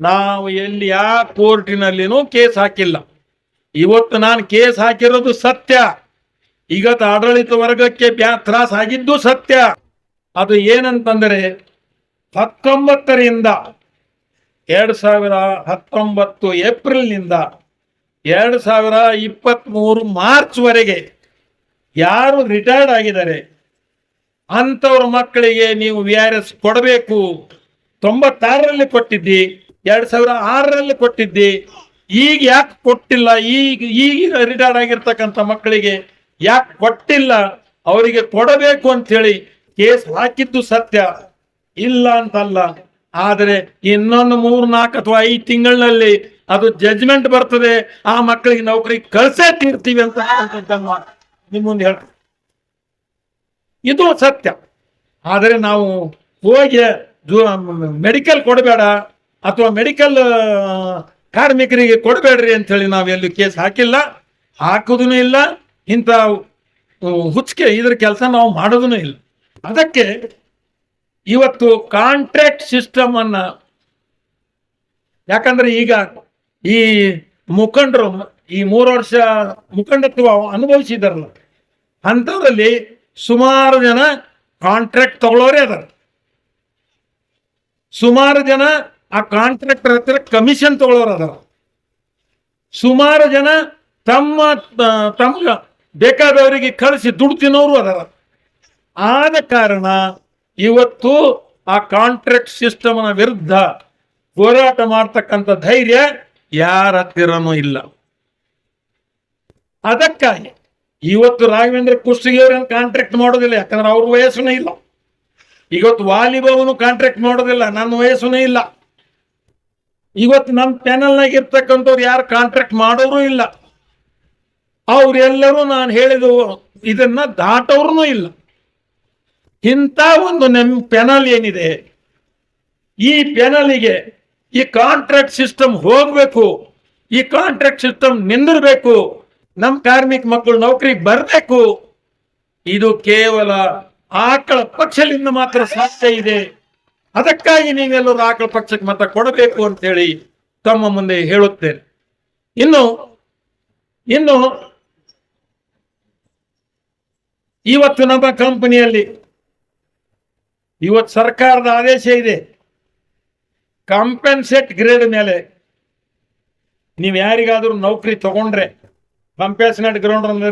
ನಾವು ಎಲ್ಲಿ ಯಾವ ಕೋರ್ಟಿನಲ್ಲಿನೂ ಕೇಸ್ ಹಾಕಿಲ್ಲ. ಇವತ್ತು ನಾನು ಕೇಸ್ ಹಾಕಿರೋದು ಸತ್ಯ. ಈಗ ಆಡಳಿತ ವರ್ಗಕ್ಕೆ ಬ್ಯಾ ತ್ರಾಸ ಆಗಿದ್ದು ಸತ್ಯ. ಅದು ಏನಂತಂದರೆ, ಹತ್ತೊಂಬತ್ತರಿಂದ ಎರಡು ಸಾವಿರ ಹತ್ತೊಂಬತ್ತು ಏಪ್ರಿಲ್ನಿಂದ ಎರಡು ಸಾವಿರ ಇಪ್ಪತ್ತ್ಮೂರು ಮಾರ್ಚ್ವರೆಗೆ ಯಾರು ರಿಟೈರ್ಡ್ ಆಗಿದ್ದಾರೆ, ಅಂಥವ್ರ ಮಕ್ಕಳಿಗೆ ನೀವು ವಿ ಆರ್ ಎಸ್ ಕೊಡಬೇಕು. ತೊಂಬತ್ತಾರರಲ್ಲಿ ಕೊಟ್ಟಿದ್ದಿ. ಎರಡು ಸಾವಿರ ಆರರಲ್ಲಿ ಕೊಟ್ಟಿದ್ದಿ. ಈಗ ಯಾಕೆ ಕೊಟ್ಟಿಲ್ಲ? ಈಗ ಈಗ ರಿಟೈರ್ಡ್ ಆಗಿರ್ತಕ್ಕಂಥ ಮಕ್ಕಳಿಗೆ ಯಾಕೆ ಕೊಟ್ಟಿಲ್ಲ? ಅವರಿಗೆ ಕೊಡಬೇಕು ಅಂತೇಳಿ ಕೇಸ್ ಹಾಕಿದ್ದು ಸತ್ಯ. ಇಲ್ಲ ಅಂತಲ್ಲ. ಆದರೆ ಇನ್ನೊಂದು ಮೂರು ನಾಲ್ಕು ಅಥವಾ ಐದು ತಿಂಗಳಿನಲ್ಲಿ ಅದು ಜಜ್ಮೆಂಟ್ ಬರ್ತದೆ. ಆ ಮಕ್ಕಳಿಗೆ ನೌಕರಿ ಕಳ್ಸೇ ತೀರ್ತೀವಿ ಅಂತ ನಿಮ್ಮ ಮುಂದೆ ಹೇಳ್ತೀನಿ. ಇದು ಸತ್ಯ. ಆದರೆ ನಾವು ಹೋಗಿ ಮೆಡಿಕಲ್ ಕೊಡಬೇಡ. ಅಥವಾ ಮೆಡಿಕಲ್ ಕಾರ್ಮಿಕರಿಗೆ ಕೊಡಬೇಡ್ರಿ ಅಂತ ಹೇಳಿ ನಾವು ಎಲ್ಲೂ ಕೇಸ್ ಹಾಕಿಲ್ಲ. ಹಾಕೋದೂ ಇಲ್ಲ. ಇಂಥ ಹುಚ್ಚಿಗೆ ಇದ್ರ ಕೆಲಸ ನಾವು ಮಾಡೋದೂ ಇಲ್ಲ. ಅದಕ್ಕೆ ಇವತ್ತು ಕಾಂಟ್ರಾಕ್ಟ್ ಸಿಸ್ಟಮ್ ಅನ್ನ ಯಾಕಂದ್ರೆ ಈಗ ಈ ಮುಖಂಡರು, ಈ ಮೂರು ವರ್ಷ ಮುಖಂಡತ್ವ ಅನುಭವಿಸಿದಾರಲ್ಲ, ಅಂಥದ್ರಲ್ಲಿ ಸುಮಾರು ಜನ ಕಾಂಟ್ರಾಕ್ಟ್ ತಗೊಳ್ಳೋರೇ ಅದಾರ. ಸುಮಾರು ಜನ ಆ ಕಾಂಟ್ರಾಕ್ಟರ್ ಹತ್ತಿರ ಕಮಿಷನ್ ತಗೊಳ್ಳೋರು ಅದರ. ಸುಮಾರು ಜನ ತಮ್ಮ ತಮ್ಮ ಬೇಕಾದವರಿಗೆ ಕಳಿಸಿ ದುಡ್ಡು ತಿನ್ನೋರು ಅದರ. ಆದ ಕಾರಣ ಇವತ್ತು ಆ ಕಾಂಟ್ರಾಕ್ಟ್ ಸಿಸ್ಟಮ್ನ ವಿರುದ್ಧ ಹೋರಾಟ ಮಾಡ್ತಕ್ಕಂಥ ಧೈರ್ಯ ಯಾರ ಹತ್ತಿರನೂ ಇಲ್ಲ. ಅದಕ್ಕಾಗಿ ಇವತ್ತು ರಾಘವೇಂದ್ರ ಕುಸ್ತಿಗೆ ಕಾಂಟ್ರಾಕ್ಟ್ ಮಾಡೋದಿಲ್ಲ, ಯಾಕಂದ್ರೆ ಅವ್ರ ವಯಸ್ಸುನೇ ಇಲ್ಲ. ಇವತ್ತು ವಾಲಿಬಾವನು ಕಾಂಟ್ರಾಕ್ಟ್ ಮಾಡೋದಿಲ್ಲ, ನನ್ನ ವಯಸ್ಸುನೇ ಇಲ್ಲ. ಇವತ್ತು ನಮ್ಮ ಪ್ಯಾನಲ್ನಾಗ ಇರ್ತಕ್ಕಂಥವ್ರು ಯಾರು ಕಾಂಟ್ರಾಕ್ಟ್ ಮಾಡೋರು ಇಲ್ಲ. ಅವರೆಲ್ಲರೂ ನಾನು ಹೇಳಿದ ಇದನ್ನ ದಾಟೋರು ಇಲ್ಲ. ಇಂಥ ಒಂದು ನಮ್ಮ ಪೆನಲ್ ಏನಿದೆ, ಈ ಪೆನಲಿಗೆ ಈ ಕಾಂಟ್ರಾಕ್ಟ್ ಸಿಸ್ಟಮ್ ಹೋಗ್ಬೇಕು, ಈ ಕಾಂಟ್ರಾಕ್ಟ್ ಸಿಸ್ಟಮ್ ನಿಂದಿರ್ಬೇಕು ನಮ್ಮ ಕಾರ್ಮಿಕ ಮಕ್ಕಳು ನೌಕರಿಗೆ ಬರಬೇಕು, ಇದು ಕೇವಲ ಆಕಳ ಪಕ್ಷದಿಂದ ಮಾತ್ರ ಸಾಧ್ಯ ಇದೆ. ಅದಕ್ಕಾಗಿ ನೀವೆಲ್ಲರೂ ಆಕಳ ಪಕ್ಷಕ್ಕೆ ಮತ ಕೊಡಬೇಕು ಅಂತೇಳಿ ತಮ್ಮ ಮುಂದೆ ಹೇಳುತ್ತೇನೆ. ಇನ್ನು ಇನ್ನು ಇವತ್ತು ನಮ್ಮ ಕಂಪನಿಯಲ್ಲಿ ಇವತ್ತು ಸರ್ಕಾರದ ಆದೇಶ ಇದೆ. ಕಾಂಪೆನ್ಸೇಟ್ ಗ್ರೇಡ್ ಮೇಲೆ ನೀವು ಯಾರಿಗಾದ್ರೂ ನೌಕರಿ ತಗೊಂಡ್ರೆ ಕಂಪೆನ್ಸೇಟ್ ಗ್ರೌಂಡ್ ಅಂದ್ರೆ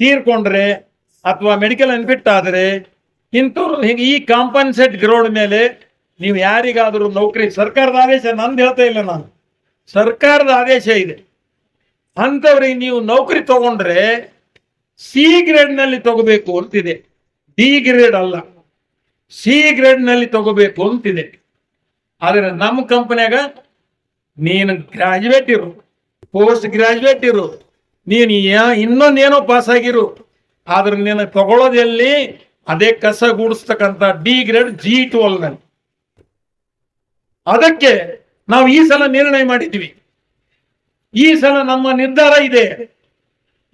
ತೀರ್ಕೊಂಡ್ರೆ ಅಥವಾ ಮೆಡಿಕಲ್ ಅನ್ಫಿಟ್ ಆದರೆ ಇಂಥವ್ರು ಹಿಂಗೆ ಈ ಕಾಂಪನ್ಸೇಟ್ ಗ್ರೌಂಡ್ ಮೇಲೆ ನೀವು ಯಾರಿಗಾದರೂ ನೌಕರಿ, ಸರ್ಕಾರದ ಆದೇಶ ನಂದು ಹೇಳ್ತಾ ಇಲ್ಲ ನಾನು. ಸರ್ಕಾರದ ಆದೇಶ ಇದೆ. ಅಂಥವ್ರಿಗೆ ನೀವು ನೌಕರಿ ತಗೊಂಡ್ರೆ ಸಿ ಗ್ರೇಡ್ನಲ್ಲಿ ತಗೋಬೇಕು ಅಂತಿದೆ. ಡಿ ಗ್ರೇಡ್ ಅಲ್ಲ. ಸಿ ಗ್ರೇಡ್ನಲ್ಲಿ ತಗೋಬೇಕು ಅಂತಿದೆ. ಆದರೆ ನಮ್ಮ ಕಂಪನ್ಯಾಗ ನೀನು ಗ್ರಾಜುಯೇಟ್ ಇರು ಪೋಸ್ಟ್ ಗ್ರಾಜ್ಯುಯೇಟ್ ಇರು. ನೀನು ಇನ್ನೊಂದೇನೋ ಪಾಸ್ ಆಗಿರು. ಆದ್ರೆ ನೀನು ತಗೊಳ್ಳೋದೆಲ್ಲಿ ಅದೇ ಕಸ ಗೂಡಿಸ್ತಕ್ಕಂಥ ಡಿ ಗ್ರೇಡ್ ಜಿ ಟ್ವೆಲ್ನಲ್ಲಿ ಅದಕ್ಕೆ ನಾವು ಈ ಸಲ ನಿರ್ಣಯ ಮಾಡಿದ್ವಿ ಈ ಸಲ ನಮ್ಮ ನಿರ್ಧಾರ ಇದೆ.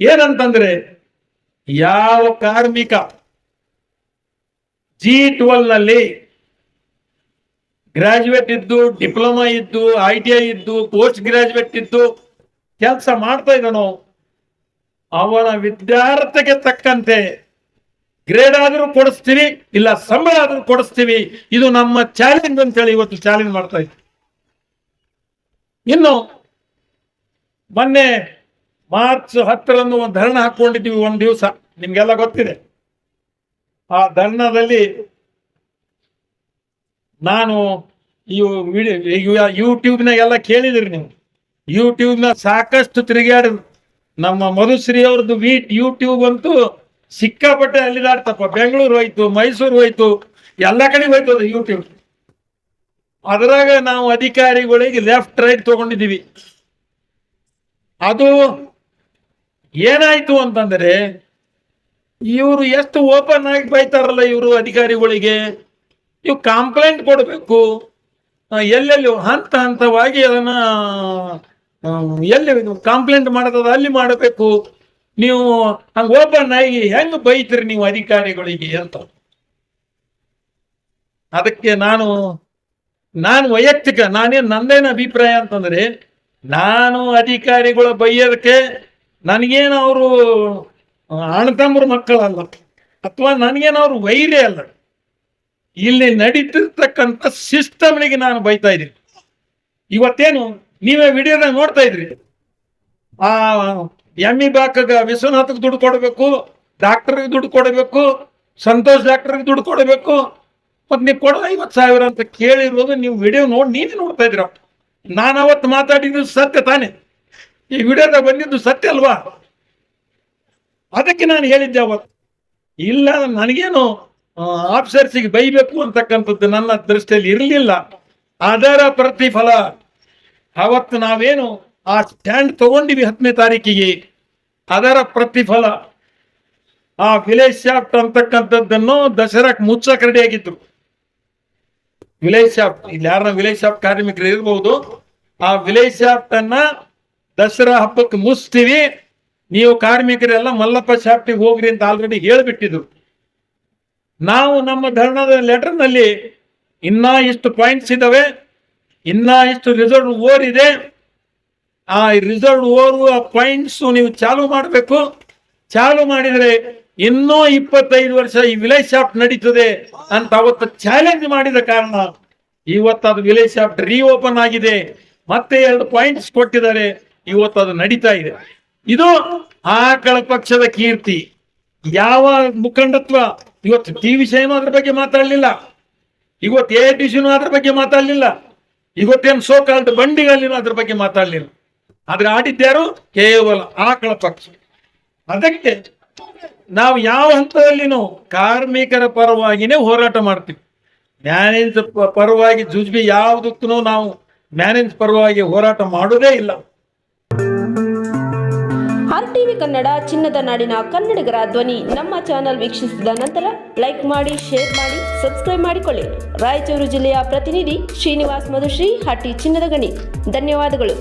ಏನಂತಂದ್ರೆ ಯಾವ ಕಾರ್ಮಿಕ ಜಿ ನಲ್ಲಿ ಗ್ರಾಜುಯೇಟ್ ಇದ್ದು ಡಿಪ್ಲೊಮಾ ಇದ್ದು ಐ ಟಿ ಐ ಇದ್ದು ಪೋಸ್ಟ್ ಗ್ರಾಜುಯೇಟ್ ಇದ್ದು ಕೆಲಸ ಮಾಡ್ತಾ ಇದ್ದಾನೋ, ಅವನ ವಿದ್ಯಾರ್ಥಿಗೆ ತಕ್ಕಂತೆ ಗ್ರೇಡ್ ಆದರೂ ಕೊಡಿಸ್ತೀವಿ, ಇಲ್ಲ ಸಂಬಳ ಆದರೂ ಕೊಡಿಸ್ತೀವಿ. ಇದು ನಮ್ಮ ಚಾಲೆಂಜ್ ಅಂತೇಳಿ ಇವತ್ತು ಚಾಲೆಂಜ್ ಮಾಡ್ತಾ ಇತ್ತು ಇನ್ನು ಮೊನ್ನೆ ಮಾರ್ಚ್ ಹತ್ತರಂದು ಒಂದು ಧರಣ ಹಾಕೊಂಡಿದ್ದೀವಿ ಒಂದು ದಿವಸ. ನಿಮ್ಗೆಲ್ಲ ಗೊತ್ತಿದೆ. ಆ ಧರಣದಲ್ಲಿ ನಾನು ಇವು ಯೂಟ್ಯೂಬ್ನಾಗೆಲ್ಲ ಕೇಳಿದಿರಿ ನೀವು. ಯೂಟ್ಯೂಬ್ನ ಸಾಕಷ್ಟು ತಿರುಗಾಡಿದ್ರು ನಮ್ಮ ಮಧುಶ್ರೀ ಅವ್ರದ್ದು ವೀಟ್ ಯೂಟ್ಯೂಬ್ ಅಂತೂ ಸಿಕ್ಕಾಪಟ್ಟೆ ಅಲ್ಲಿದಾಡ್ತಪ್ಪ ಬೆಂಗಳೂರು ಹೋಯ್ತು, ಮೈಸೂರು ಹೋಯ್ತು, ಎಲ್ಲ ಕಡೆ ಹೋಯ್ತು ಅದು ಯೂಟ್ಯೂಬ್ ಅದರಾಗ ನಾವು ಅಧಿಕಾರಿಗಳಿಗೆ ಲೆಫ್ಟ್ ರೈಟ್ ತಗೊಂಡಿದ್ದೀವಿ. ಅದು ಏನಾಯ್ತು ಅಂತಂದ್ರೆ, ಇವರು ಎಷ್ಟು ಓಪನ್ ಆಗಿ ಬೈತಾರಲ್ಲ ಇವರು ಅಧಿಕಾರಿಗಳಿಗೆ? ನೀವು ಕಂಪ್ಲೇಂಟ್ ಕೊಡಬೇಕು. ಎಲ್ಲೆಲ್ಲಿ ಹಂತ ಹಂತವಾಗಿ ಅದನ್ನ ಎಲ್ಲಿ ಕಂಪ್ಲೇಂಟ್ ಮಾಡೋದದ ಅಲ್ಲಿ ಮಾಡಬೇಕು. ನೀವು ಹಂಗ ಓಪನ್ ಆಗಿ ಹೆಂಗ್ ಬೈತೀರಿ ನೀವು ಅಧಿಕಾರಿಗಳಿಗೆ ಅಂತ. ಅದಕ್ಕೆ ನಾನು ನಾನು ವೈಯಕ್ತಿಕ, ನಾನೇನು ನಂದೇನು ಅಭಿಪ್ರಾಯ ಅಂತಂದ್ರೆ, ನಾನು ಅಧಿಕಾರಿಗಳ ಬೈಯೋದಕ್ಕೆ ನನಗೇನು ಅವರು ಅಣ್ಣತಮ್ಮರ ಮಕ್ಕಳಲ್ಲ, ಅಥವಾ ನನಗೇನು ಅವರು ವೈರೇ ಅಲ್ಲ. ಇಲ್ಲಿ ನಡೀತಿರ್ತಕ್ಕಂಥ ಸಿಸ್ಟಮ್ನಿಗೆ ನಾನು ಬೈತಾ ಇದ್ದೀನಿ. ಇವತ್ತೇನು ನೀವೇ ವಿಡಿಯೋದಾಗ ನೋಡ್ತಾ ಇದ್ರಿ? ಆ ಎಂ ಇ ಬಾಕಗ ವಿಶ್ವನಾಥಕ್ಕೆ ದುಡ್ಡು ಕೊಡಬೇಕು, ಡಾಕ್ಟರ್ಗೆ ದುಡ್ಡು ಕೊಡಬೇಕು, ಸಂತೋಷ್ ಡಾಕ್ಟರ್ಗೆ ದುಡ್ಡು ಕೊಡಬೇಕು. ಮತ್ತೆ ನೀವು ಕೊಡೋ ಐವತ್ತು ಸಾವಿರ ಅಂತ ಕೇಳಿರೋದು ನೀವು ವಿಡಿಯೋ ನೋಡಿ ನೀವೇ ನೋಡ್ತಾ ಇದ್ದೀರ. ನಾನು ಅವತ್ತು ಮಾತಾಡಿದ್ದು ಸತ್ಯ ತಾನೇ. ಈ ವಿಡಿಯೋದಾಗ ಬಂದಿದ್ದು ಸತ್ಯ ಅಲ್ವಾ? ಅದಕ್ಕೆ ನಾನು ಹೇಳಿದ್ದೆ ಅವತ್ತು. ಇಲ್ಲ, ನನಗೇನು ಆಫೀಸರ್ಸಿಗೆ ಬೈಬೇಕು ಅಂತಕ್ಕಂಥದ್ದು ನನ್ನ ದೃಷ್ಟಿಯಲ್ಲಿ ಇರಲಿಲ್ಲ. ಅದರ ಪ್ರತಿಫಲ. ಅವತ್ತು ನಾವೇನು, ಆ ಸ್ಟ್ಯಾಂಡ್ ತಗೊಂಡಿವಿ ಹತ್ತನೇ ತಾರೀಕಿಗೆ. ಅದರ ಪ್ರತಿಫಲ ಆ ವಿಲೇಜ್ ಶಾಫ್ಟ್ ಅಂತಕ್ಕಂಥದ್ದನ್ನು ದಸರಾಕ್ ಮುಚ್ಚಕ್ ರೆಡಿ ಆಗಿದ್ರು. ವಿಲೇಜ್ ಶಾಫ್ಟ್ ಇಲ್ಲಿ ಯಾರನ್ನ ವಿಲೇಜ್ ಶಾಫ್ಟ್ ಕಾರ್ಮಿಕರು ಇರಬಹುದು ಆ ವಿಲೇಜ್ ಶಾಫ್ಟ್ ಅನ್ನ ದಸರಾ ಹಬ್ಬಕ್ಕೆ ಮುಚ್ತೀವಿ, ನೀವು ಕಾರ್ಮಿಕರೆಲ್ಲ ಮಲ್ಲಪ್ಪ ಶಾಫ್ಟಿಗೆ ಹೋಗ್ರಿ ಅಂತ ಆಲ್ರೆಡಿ ಹೇಳಿಬಿಟ್ಟಿದ್ರು. ನಾವು ನಮ್ಮ ಧರ್ಣದ ಲೆಟರ್ನಲ್ಲಿ ಇನ್ನ ಇಷ್ಟು ಪಾಯಿಂಟ್ಸ್ ಇದಾವೆ, ಇನ್ನ ಇಷ್ಟು ರಿಸರ್ವ್ ಓರ್ ಇದೆ ಆ ರಿಸರ್ವ್ ಓರ್ವ ಪಾಯಿಂಟ್ಸ್ ನೀವು ಚಾಲು ಮಾಡಬೇಕು. ಚಾಲು ಮಾಡಿದರೆ ಇನ್ನೂ ಇಪ್ಪತ್ತೈದು ವರ್ಷ ಈ ವಿಲೇಜ್ ಶಾಫ್ಟ್ ನಡೀತದೆ ಅಂತ ಅವತ್ತು ಚಾಲೆಂಜ್ ಮಾಡಿದ ಕಾರಣ ಇವತ್ತು ಅದು ವಿಲೇಜ್ ಆಫ್ಟ್ ರೀ ಓಪನ್ ಆಗಿದೆ. ಮತ್ತೆ ಎರಡು ಪಾಯಿಂಟ್ಸ್ ಕೊಟ್ಟಿದ್ದಾರೆ. ಇವತ್ತು ಅದು ನಡೀತಾ ಇದೆ. ಇದು ಆಕಳ ಪಕ್ಷದ ಕೀರ್ತಿ. ಯಾವ ಮುಖಂಡತ್ವ? ಇವತ್ತು ಟಿ ವಿಷಯನೂ ಅದ್ರ ಬಗ್ಗೆ ಮಾತಾಡಲಿಲ್ಲ. ಇವತ್ತು ಎ ಟಿ ಸಿನೂ ಅದ್ರ ಬಗ್ಗೆ ಮಾತಾಡಲಿಲ್ಲ. ಇವತ್ತೇನು ಸೋ ಕಾಲ್ಡ್ ಬಂಡಿಗಳಿನೂ ಅದ್ರ ಬಗ್ಗೆ ಮಾತಾಡಲಿಲ್ಲ. ಆದ್ರೆ ಆಡಿದ್ದ್ಯಾರು ಕೇವಲ ಆಕಳ ಪಕ್ಷ. ಅದಕ್ಕೆ ನಾವು ಯಾವ ಹಂತದಲ್ಲಿನೂ ಕಾರ್ಮಿಕರ ಪರವಾಗಿನೇ ಹೋರಾಟ ಮಾಡ್ತೀವಿ. ಮ್ಯಾನೇಜ್ ಪರವಾಗಿ ಜುಜ್ಬಿ ಯಾವುದಕ್ಕೂ ನಾವು ಮ್ಯಾನೇಜ್ ಪರವಾಗಿ ಹೋರಾಟ ಮಾಡೋದೇ ಇಲ್ಲ. ಆರ್ ಟಿವಿ ಕನ್ನಡ, ಚಿನ್ನದ ನಾಡಿನ ಕನ್ನಡಿಗರ ಧ್ವನಿ ನಮ್ಮ ಚಾನೆಲ್ ವೀಕ್ಷಿಸಿದ ನಂತರ ಲೈಕ್ ಮಾಡಿ ಶೇರ್ ಮಾಡಿ ಸಬ್ಸ್ಕ್ರೈಬ್ ಮಾಡಿಕೊಳ್ಳಿ. ರಾಯಚೂರು ಜಿಲ್ಲೆಯ ಪ್ರತಿನಿಧಿ ಶ್ರೀನಿವಾಸ್ ಮಧುಶ್ರೀ ಹಟ್ಟಿ ಚಿನ್ನದ ಗಣಿ. ಧನ್ಯವಾದಗಳು.